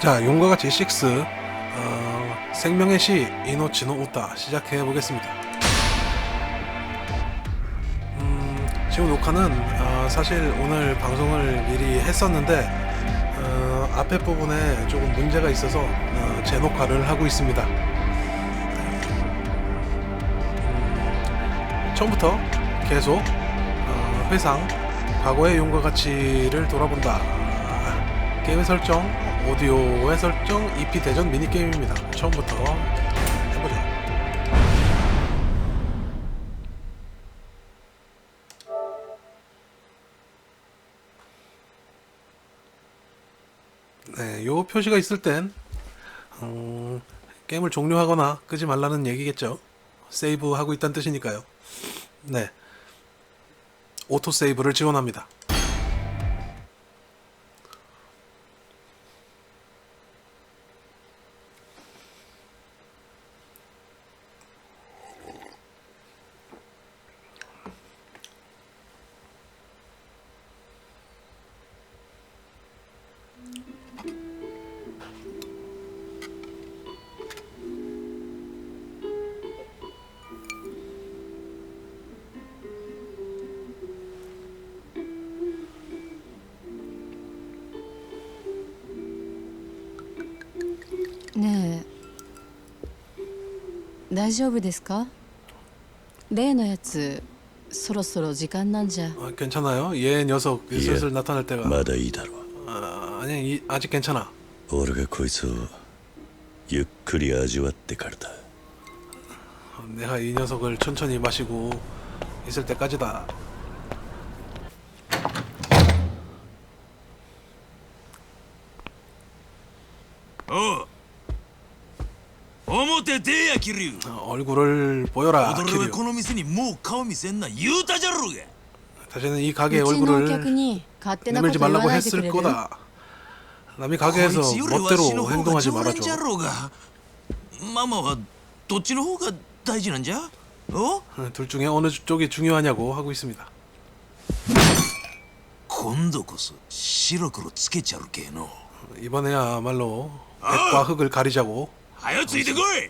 자, 용과 같이 6 어, 생명의 시 이노치노 우타 시작해 보겠습니다. 음, 지금 녹화는 어, 사실 오늘 방송을 미리 했었는데 어, 앞에 부분에 조금 문제가 있어서 어, 재녹화를 하고 있습니다. 음, 처음부터 계속 어, 회상 과거의 용과 가치를 돌아본다. 게임의 설정, 오디오의 설정, EP 대전 미니 게임입니다. 처음부터 해보죠. 네, 요 표시가 있을 땐 음, 게임을 종료하거나 끄지 말라는 얘기겠죠. 세이브 하고 있다는 뜻이니까요. 네, 오토 세이브를 지원합니다. 大丈夫ですか例のやつそろそろ時間なんじゃ 아, 괜찮아요? 얘 녀석 예. 슬슬 나타날 때가 まだいいだろう 아, 아니 이, 아직 괜찮아 俺がこいつをゆっくり味わってからだ 어, 내가 이 녀석을 천천히 마시고 있을 때까지다 表出や桐生 어, 얼굴을 보여라 踊りは 키류 この店にもう顔見せんな言うたじゃろうが 다시는 이 う 가게의 ちのお客 얼굴을 に勝手なこ 내밀지 と言わ 말라고 ないでく 했을 れる 거다 남이 こい 가게에서 つよりわしの 멋대로 方が 행동하지 常連じゃ 말아줘 ろうがママはどっちの方が大事なんじゃお 어, 둘 중에 어느 쪽이 중요하냐고 하고 있습니다 今度こそ白黒つけちゃるけえの 이번에야말로 백과 흙을 가리자고 はよついてこい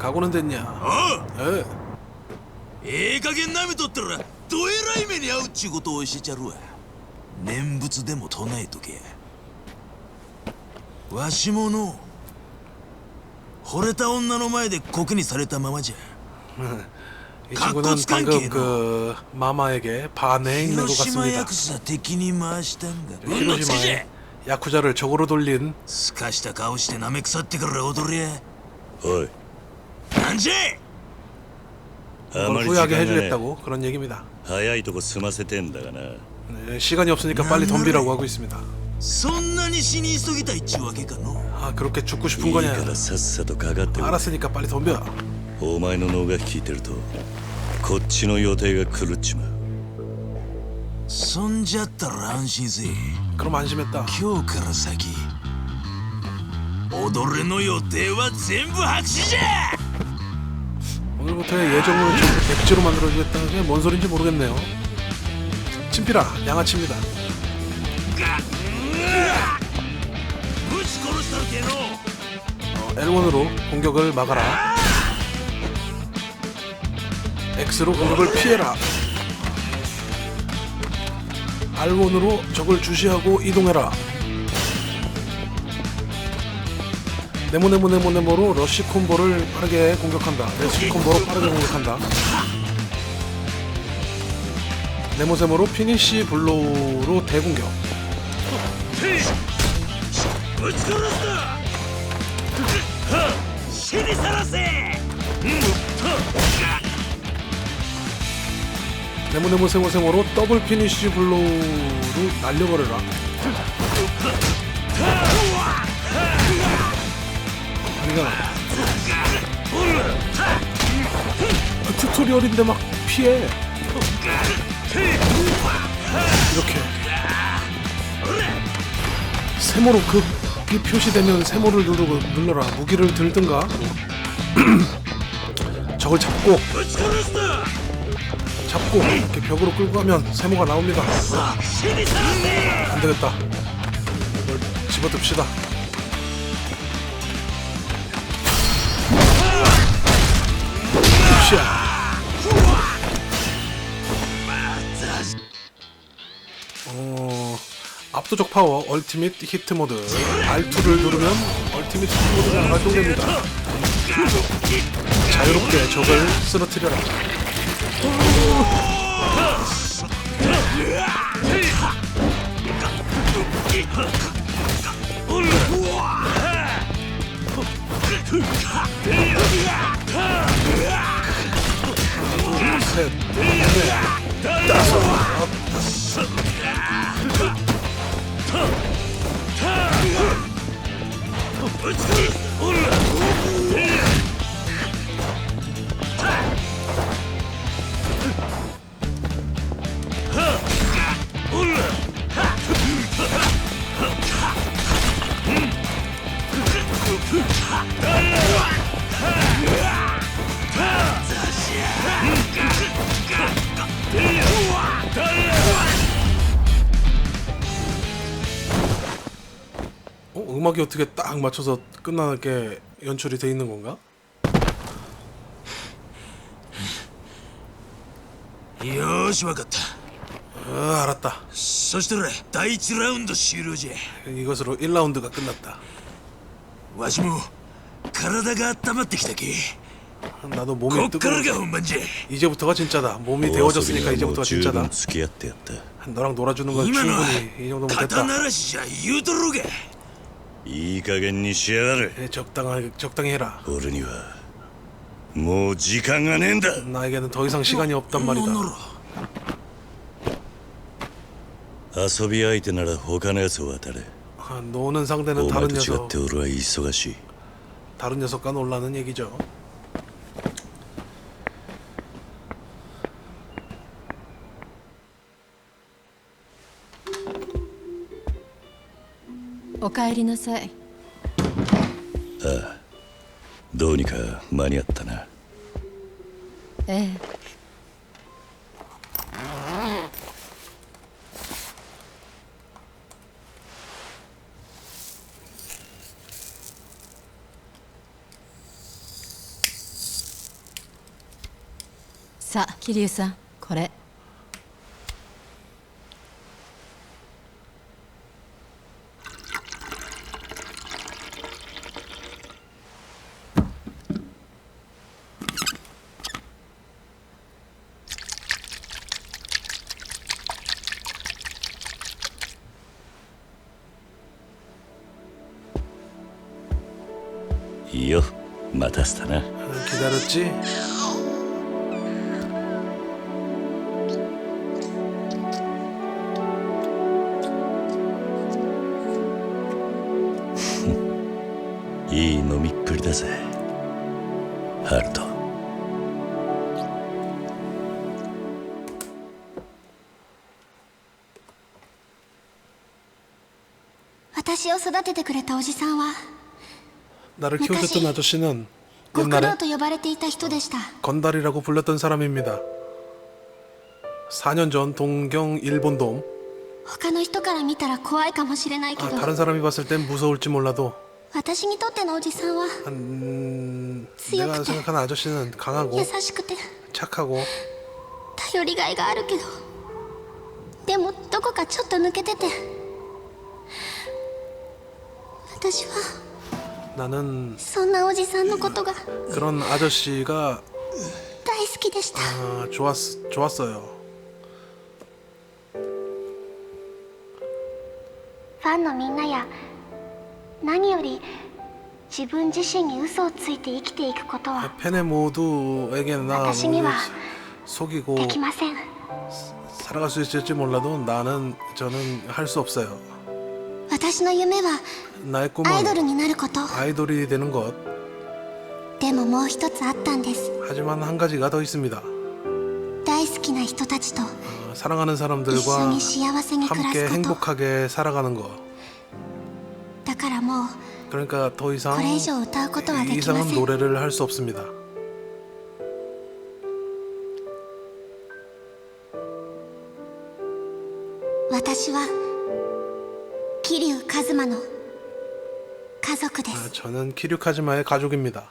각오는 됐냐 おう 에 ええ加減なめとったらどえらい目に遭うっちゅうことを教えちゃるわ念仏でも唱えとけわしもの惚れた女の前で酷にされたままじゃ 이 친구는 각도지 방금 관계는. 그 마마에게 반해 있는 것 広島 같습니다 ヤクザ敵に回したんが運のつけじゃ 히로시마에 야쿠자를 적으로 돌린 すかした顔して舐め腐ってから踊りやおい なんじゃいあ 걸 まり時 후회하게 間がね 해주겠다고 그런 얘기입니다 早いとこ済ませてんだがな 네, 시간이 없으니까 빨리 덤비라고 하고 있습니다 そんなに死に急ぎたいっちゅうわけかの 아 그렇게 죽고 い 싶은 い 거냐 からさっさとかかってこい 알았으니까 빨리 덤벼 お前の脳が聞いてるとこっちの予定が狂っちまうそんじゃったら安心せえ 그럼 안심했다 今日から先踊れの予定は全部白紙じゃ 오늘부터의 예정으로 전부 백지로 만들어주겠다는 게 뭔 소린지 모르겠네요. 침필아, 양아치입니다. 어, L1으로 공격을 막아라. X로 공격을 피해라. R1으로 적을 주시하고 이동해라. 네모네모네모네모로 러쉬 콤보를 빠르게 공격한다. 러쉬 콤보로 빠르게 공격한다. 네모세모로 피니쉬 블로우로 대공격. 네모네모 세모세모로 더블 피니쉬 블로우로 날려버려라. 기가 막그 튜토리얼인데 막 피해. 이렇게. 세모로 그이 표시되면 세모를 누르고 눌러라. 무기를 들든가. 적을 잡고. 잡고 이렇게 벽으로 끌고 가면 세모가 나옵니다. 안되겠다. 집어듭시다. 어, 압도적 파워 얼티밋 히트 모드 R2를 누르면 얼티밋 히트 모드가 발동됩니다. 자유롭게 적을 쓰러뜨려라. 음악이 어떻게 딱 맞춰서 끝나게 연출이 돼 있는 건가? よーしわかった 아, 알았다. そしたら第1ラウンド終了じゃ 이것으로 1라운드가 끝났다. わしも体が温まってきたけ 나도 こ 몸이 っからが 뜨거워. 本番じゃ 이제부터가 진짜다. 몸이 お遊び 데워졌으니까 にはもう 이제부터가 十分 진짜다. 付き合ってやった 너랑 놀아주는 건 今のは 충분히 이 정도면 肩 됐다. 慣らしじゃ言うとろうが いい加減にしやがれ 예, 적당하게 적당히 해라. 俺にはもう時間がねえんだ 나에게는 더 이상 시간이 없단 なんな 말이다. ら遊び相手なら他のやつを当たれ 아, 노는 상대는 お前 다른 と違 녀석, って俺は忙しい 다른 녀석과 놀라는 얘기죠. 오かえりなさい。どうにか間に合ったな。ええ。さあ桐生さんこれいいよ。待たせたな。Giderci. いい飲みっぷりだぜ。ハルト。私を育ててくれたおじさんは。 나를 키워줬던 아저씨는 極 옛날에 道と呼ばれていた人でした 건달이라고 불렸던 사람입니다. 4년 전 동경 일본돔 他の人から見たら怖いかもしれないけ 아, ど 다른 사람이 봤을 땐 무서울지 몰라도 私にとってのおじさんは 음, 수영 내가 그때. 생각하는 아저씨는 강하고 優しくて 착하고 頼りがいがあるけどでもどこかちょっと抜けてて私は 나는 そんなおじさんのことが 그런 아저씨가 大好きでした 아, 좋았 좋았어요. ファンのみんなや何より自分自身に嘘をついて生きていくことは 팬의 모두에게 나私には 속이고 できません 살아갈 수 있을지 몰라도 나는 저는 할 수 없어요. 私の夢は 나의 アイド 꿈은 ルになること 아이돌이 되는 것. でももう一つあったんです 하지만 한 가지가 더 있습니다. 大好きな人たちと 어, 사랑하는 一緒 사람들과 に幸せに暮ら 함께 すこと 행복하게 살아가는 거. だからもう 그러니까 더 이상 これ以上歌うことはできま 이상한 せん 노래를 할 수 없습니다. 私は 桐生一馬の家族です 아, 저는 키류카즈마의 가족입니다.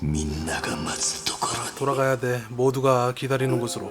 민나가 待つところに 돌아가야 돼. 모두가 기다리는 곳으로.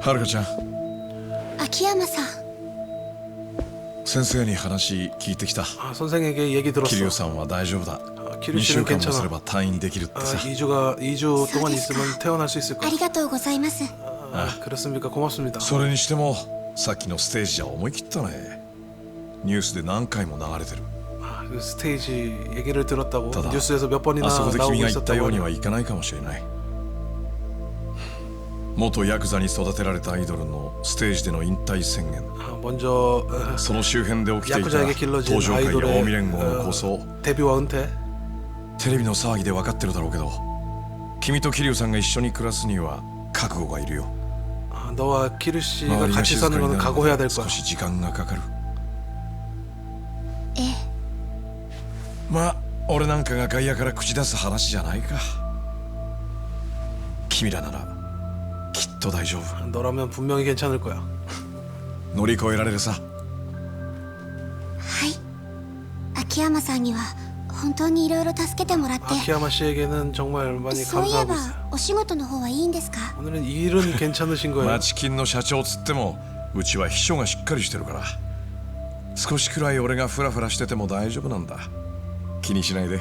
はるかちゃん秋山さん先生に話聞いてきた 아, 선생에게 얘기 桐 들었어. 生さんは大丈夫だ 아, 2 키류 週 씨는 間もす 괜찮아. れば退院できるって 아, さ 2주가 2주 동안 됐을까? 있으면 태어날 수 있을 あ 거야. りがとうございます 아, 그렇습니까? 고맙습니다. それにしてもさっきのステージじゃ思い切ったねニュースで何回も流れてる 아, 그 스테이지 얘기를 들었다고 ただ 뉴스에서 몇 あ 번이나 そこで 나오고 君が言ったよ 있었다고 うに 하니 はいかないかもしれない 元ヤクザに育てられたアイドルのステージでの引退宣言 아, 먼저 어, その周辺で起きていた 야쿠자에게 길러진 登場会や近江 아이돌의 連合の構 어, 想 데뷔와 은퇴 テレビの騒ぎで分かってるだろうけど君と桐生さんが一緒に暮らすには覚悟がいるよ 아, 너와 키르 씨가 周りが 같이 静か 사는 に 거는 なる 각오해야 ま 될 で 거야 少し時間がかかるええまあ俺なんかが外野から口出す話じゃないか君らなら きっと大丈夫 너라면 분명히 괜찮을 거야 乗り越えられるさはい秋山さんには本当にいろいろ助けてもらって 아키야마 씨에게는 정말 많이 そういえ 감사하고 ば 있어요 お仕事の方はいいんですか 오늘은 일은 괜찮으신 거예요 町金の社長つってもうちは秘書がしっかりしてるから少しくらい俺がフラフラしてても大丈夫なんだ気にしないで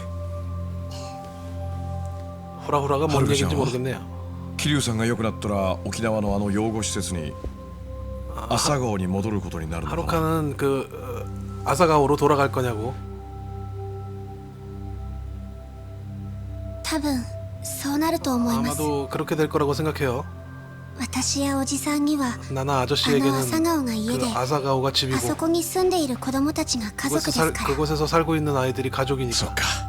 후라후라가 뭔 하루가 얘기인지 지나와. 모르겠네요 桐生さんが良くなったら沖縄のあの養護施設に朝顔に戻ることになるのかな 하루카는 그 어, 아사가오로 돌아갈 거냐고 多分そうなると思います 아마도 그렇게 될 거라고 생각해요 私 私やおじさんには 나나 あの 아저씨에게는 朝顔が家 그 で 아사가오가 あ 집이고 そこに住んでいる子供たちが家族 그곳에서, です 살, から 그곳에서 살고 있는 아이들이 そっ 가족이니까 か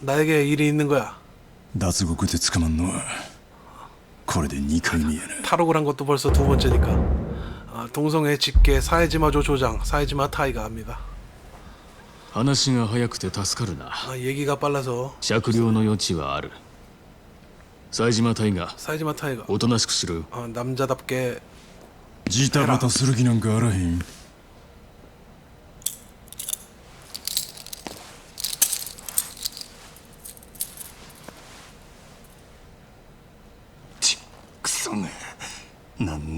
나에게 일이 있는 거야 脱獄で捕まんのはこれで2回目やな 탈옥을 한 것도 벌써 두 번째니까 아, 동성애 직계 사회지마조 조장 사회지마 타이가 합니다 話が早くて助かるな 아, 얘기가 빨라서 酌量の余地はある冴島隊が 사회지마 타이가 おとなしくしろ 어, 남자답게 ジタバタする気なんかあらへん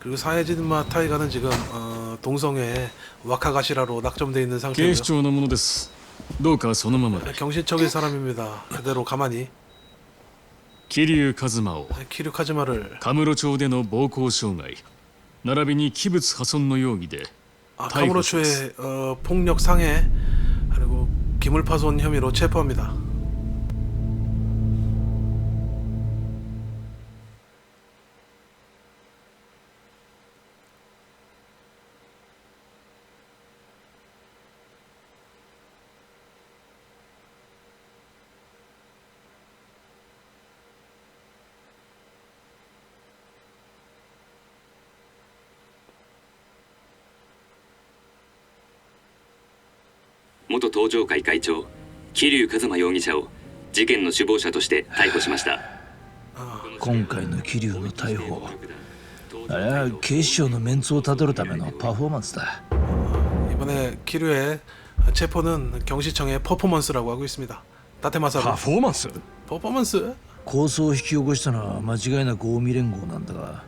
그리고 사회진마 타이가는 지금 어, 동성애 와카가시라로 낙점돼 있는 警 상태고요. 視庁のものですどうかそのままで 경신척인 사람입니다. 그대로 가만히 桐生一馬を 키류 카즈마를 カムロ町での暴行傷害並びに器物破損の容疑で 아, 타이거 카무로초의 어, 폭력 상해 그리고 기물파손 혐의로 체포합니다.「 元東上会会長桐生一馬容疑者を事件の首謀者として逮捕しました今回の桐生の逮捕あれは警視庁のメンツをたどるためのパフォーマンスだ 이번에 키류의 체포는 경시청의 퍼포먼스라고 하고 있습니다. 따테마사로 パフォーマンス 퍼포먼스? 抗争を引き起こしたのは間違いなく近江連合なんだが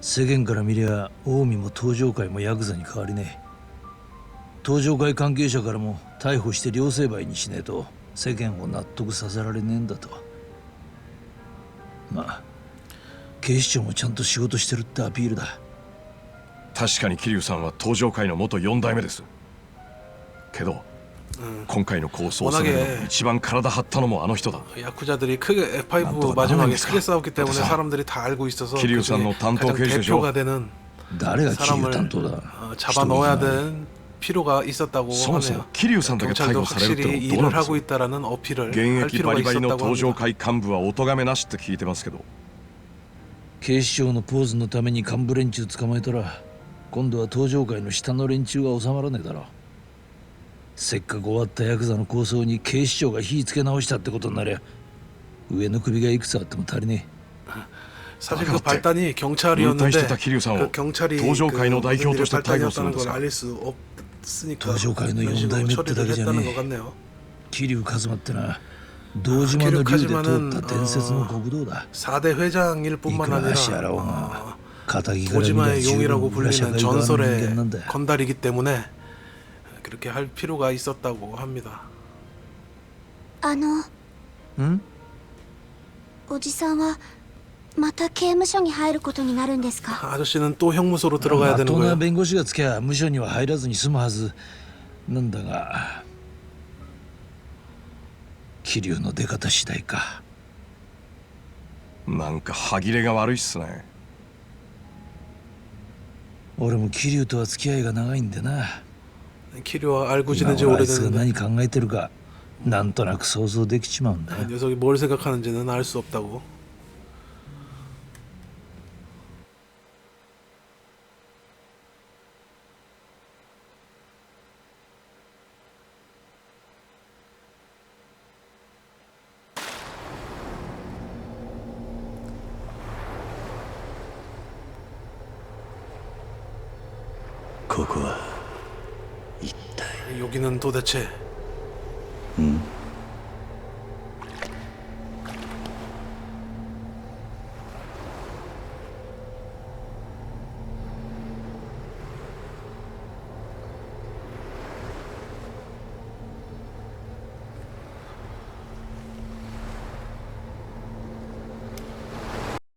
世間から見りゃ近江も東上会もヤクザに変わりねえ 東上会関係者からも逮捕して両成敗にしねえと世間を納得させられねえんだとまあ警視庁もちゃんと仕事してるってアピールだ確かに桐生さんは登場会の元4代目ですけど、今回の抗争をするのに一番体張ったのもあの人だ 야쿠자들이 크게 F5 난 마지막에 나라니까. 크게 싸웠기 때문에 나도 사람들이 다 알고 있어서 키리우 그중에 산노 단독 가장 해주죠. 대표가 되는 誰が桐生 사람을 担当だ 어, 잡아 넣어야 되는 필요가 있었다고 そもそも 하네요. 桐生さんだけ逮 경찰도 捕されるって 확실히 のはどうなん 일을 です 하고 있다라는 어필을 現 할 役 필요가 バリバリの 있었다고 登場 합니다. 会幹部はお咎めなしって聞いてますけど警視庁のポーズのために幹部連中捕まえたら今度は登場会の下の連中が収まらねえだろせっかく終わったヤクザの抗争に警視庁が火つけ直したってことになりゃ上の首がいくつあっても足りね 사실 그 그렇대. 발단이 경찰이었는데 은퇴시켰다, 키리우상호. 그 경찰이 도저가이노 그 다이효 일의 도시대 발단이었다는 타이거스는 걸 알릴 수 없 으니까 도저가이노 이런 식으로 연다임에 처리를 뜨다기 했다는 전에 것 같네요. え桐生一馬ってな堂島の竜で通った伝説の国道だ 4대 회장일 い 뿐만 くら 아니라 足洗おうが仇から見りゃ 고지마의 十 용이라고 分裏社 불리는 会側の人間 전설의 なんだよ 건달이기 때문에 그렇게 할 필요가 있었다고 합니다. あのんおじさんは また刑務所に入ることになるんですか 아저씨는 또 형무소로 들어가야 ま 되는 とな 거예요. 弁護士がつきゃ無所には入らずに済むはずなんだが桐生の出方次第かなんか歯切れが悪いっすね俺も桐生とは付き合いが長いんでな 키류와 알고 今 지낸 지 頃あいつが 오래됐는데 何考えてるかなんとなく想像できちまうんだよ 녀석이 뭘 생각하는지는 알 수 없다고. 여기는 도대체